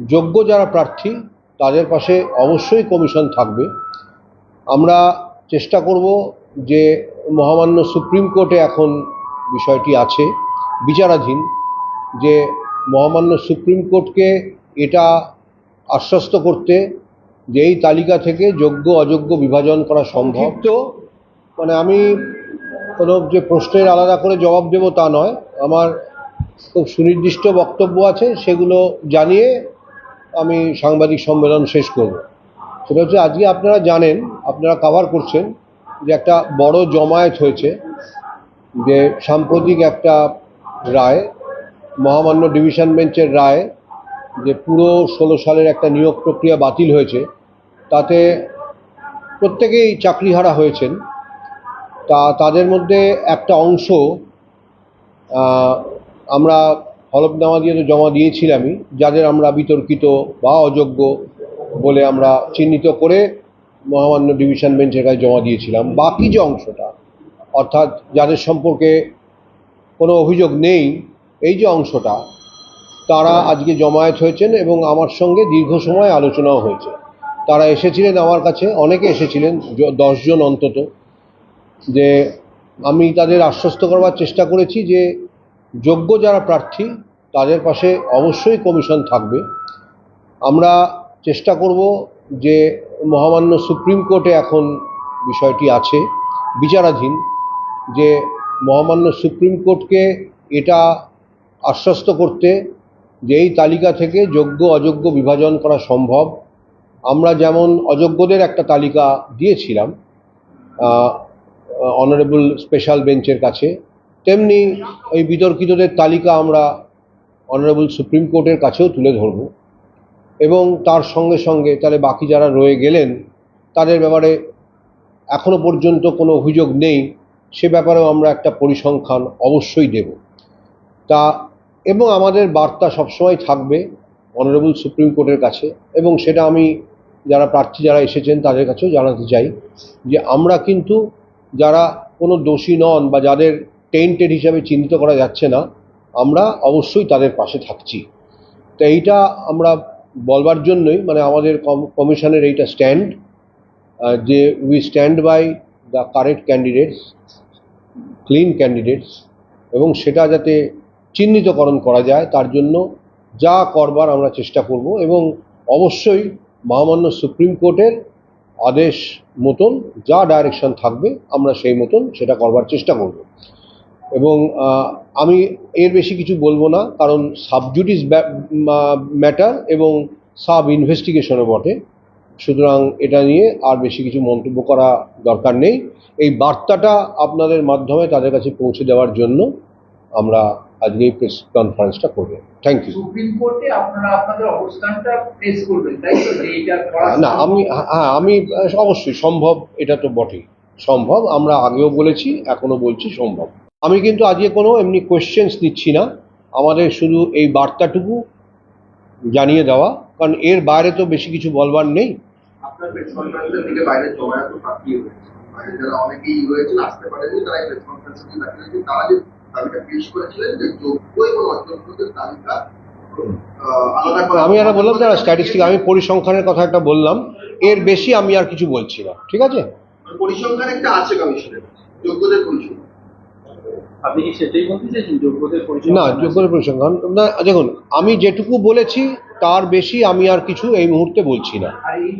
যোগ্য যারা প্রার্থী, তাদের পাশে অবশ্যই কমিশন থাকবে। আমরা চেষ্টা করব যে মহামান্য সুপ্রিম কোর্টে এখন বিষয়টি আছে, বিচারাধীন, যে মহামান্য সুপ্রিম কোর্টকে এটা আশ্বস্ত করতে যে এই তালিকা থেকে যোগ্য, অযোগ্য বিভাজন করা সম্ভব। তো মানে আমি কোনো যে প্রশ্নের আলাদা করে জবাব দেব তা নয়। আমার খুব সুনির্দিষ্ট বক্তব্য আছে, সেগুলো জানিয়ে আমি সাংবাদিক সম্মেলন শেষ করব। সেটা হচ্ছে আজকে আপনারা জানেন, আপনারা কাভার করছেন যে একটা বড় জমায়েত হয়েছে যে সাম্প্রতিক একটা রায়, মহামান্য ডিভিশন বেঞ্চের রায় যে পুরো ষোলো সালের একটা নিয়োগ প্রক্রিয়া বাতিল হয়েছে, তাতে প্রত্যেকেই চাকরিহারা হয়েছেন। তা, তাদের মধ্যে একটা অংশ আমরা হলফনামা দিয়ে তো জমা দিয়েছিলামই যাদের আমরা বিতর্কিত বা অযোগ্য বলে আমরা চিহ্নিত করে মহামান্য ডিভিশন বেঞ্চের কাছে জমা দিয়েছিলাম। বাকি যে অংশটা, অর্থাৎ যাদের সম্পর্কে কোনো অভিযোগ নেই, এই যে অংশটা, তারা আজকে জমায়েত হয়েছেন এবং আমার সঙ্গে দীর্ঘ সময় আলোচনাও হয়েছে। তারা এসেছিলেন আমার কাছে, অনেকে এসেছিলেন দশজন অন্তত, যে আমি তাদের আশ্বস্ত করবার চেষ্টা করেছি যে যোগ্য যারা প্রার্থী, তাদের পাশে অবশ্যই কমিশন থাকবে। আমরা চেষ্টা করব যে মহামান্য সুপ্রিম কোর্টে এখন বিষয়টি আছে, বিচারাধীন, যে মহামান্য সুপ্রিম কোর্টকে এটা আশ্বস্ত করতে যে এই তালিকা থেকে যোগ্য, অযোগ্য বিভাজন করা সম্ভব। আমরা যেমন অযোগ্যদের একটা তালিকা দিয়েছিলাম অনারেবল স্পেশাল বেঞ্চের কাছে তেমনি ওই বিতর্কিতদের তালিকা আমরা অনারেবল সুপ্রিম কোর্টের কাছেও তুলে ধরব। এবং তার সঙ্গে সঙ্গে তাহলে বাকি যারা রয়ে গেলেন, তাদের ব্যাপারে এখনও পর্যন্ত কোনো অভিযোগ নেই। সে ব্যাপারেও আমরা একটা পরিসংখ্যান অবশ্যই দেব। তা এবং আমাদের বার্তা সবসময় থাকবে অনারেবল সুপ্রিম কোর্টের কাছে এবং সেটা আমি যারা প্রার্থী যারা এসেছেন তাদের কাছেও জানাতে চাই যে আমরা কিন্তু যারা কোনো দোষী নন বা যাদের টেন্টেড হিসাবে চিহ্নিত করা যাচ্ছে না। আমরা অবশ্যই তাদের পাশে থাকছি। তো এইটা আমরা বলবার জন্যই মানে আমাদের কমিশনের এইটা স্ট্যান্ড যে we stand by the correct candidates clean candidates এবং সেটা যাতে চিহ্নিতকরণ করা যায়, তার জন্য যা করবার আমরা চেষ্টা করব এবং অবশ্যই মহামান্য সুপ্রিম কোর্টের আদেশ মতন যা ডাইরেকশন থাকবে, আমরা সেই মতন সেটা করবার চেষ্টা করব। এবং আমি এর বেশি কিছু বলব না কারণ সাবজুডিস ম্যাটার এবং সাব ইনভেস্টিগেশনও বটে। সুতরাং এটা নিয়ে আর বেশি কিছু মন্তব্য করা দরকার নেই। এই বার্তাটা আপনাদের মাধ্যমে তাদের কাছে পৌঁছে দেওয়ার জন্য আমরা আজকে এই প্রেস কনফারেন্সটা করব। থ্যাংক ইউ না আমি হ্যাঁ আমি অবশ্যই সম্ভব এটা তো বটেই। সম্ভব আমরা আগেও বলেছি এখনও বলছি সম্ভব। আমি কিন্তু আজকে কোনো এমনি কোয়েশ্চেন্স দিচ্ছি না। আমাদের শুধু এই বার্তাটুকু জানিয়ে দেওয়া। কারণ এর বাইরে তো বেশি কিছু বলবার নেই। যে যে আমি একটা বললাম না স্ট্যাটিস্টিক আমি পরিসংখ্যানের কথা একটা বললাম। এর বেশি আমি আর কিছু বলছি না। ঠিক আছে? পরিসংখ্যান একটা আছে কমিশনের। যোগ্যদের পরিসংখ্যান। আপনি কি সেটাই বলতে চাইছেন যোগ্যদের পরিচয়? না যোগ্যের পরিসংখ্যান না দেখুন আমি যেটুকু বলেছি তার বেশি আমি আর কিছু এই মুহূর্তে বলছি না।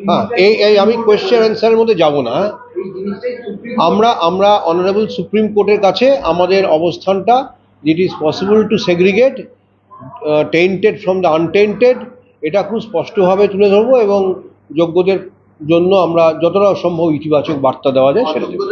হ্যাঁ এই এই আমি কোয়েশ্চেন অ্যান্সারের মধ্যে যাব না হ্যাঁ? আমরা আমরা অনারেবল সুপ্রিম কোর্টের কাছে আমাদের অবস্থানটা it is possible to segregate tainted from the untainted এটা খুব স্পষ্টভাবে তুলে ধরবো এবং যোগ্যদের জন্য আমরা যতটা সম্ভব ইতিবাচক বার্তা দেওয়া যায় সেটা দেবো।